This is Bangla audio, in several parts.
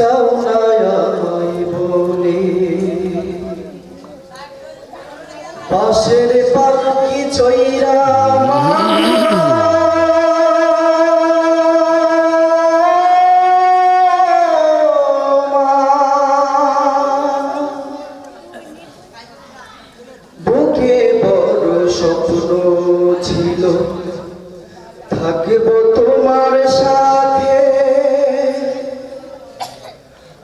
যাও না আমায় বলে। পাশের পালকি চৈরা বুকে বড় ছিল থাকব তোমার সাথে।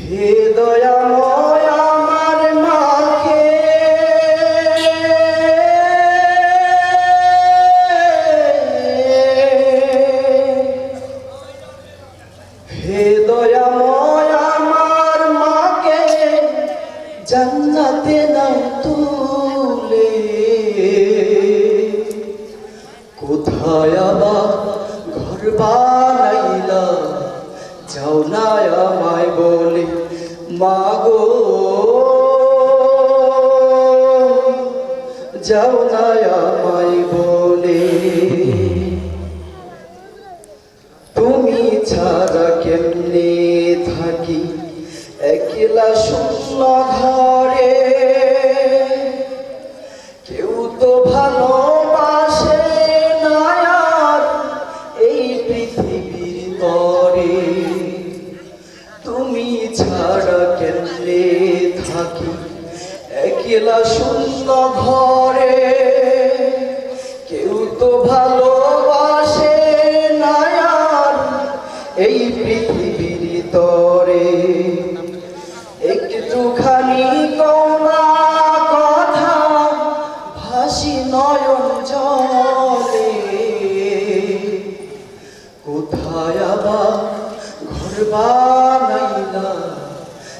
হে দয়াময় আমার মাকে হে দয়াময় আমার মাকে জান্নাতে নাও তুলে কোথায় আবার ঘর বানাইলা? যাও না মাগো যাও না আমায় বলে। তুমি ছাড়া কেমনে থাকি? একলা শূন্য ঘরে ছাড়া কেমনে থাকি, একলা শূন্য ঘরে। কেউ তো ভালোবাসে না এই পৃথিবীর তরে একটুখানি কমা ভাসি নয়ন জলে। কোথায় আবার ঘর বানাইলা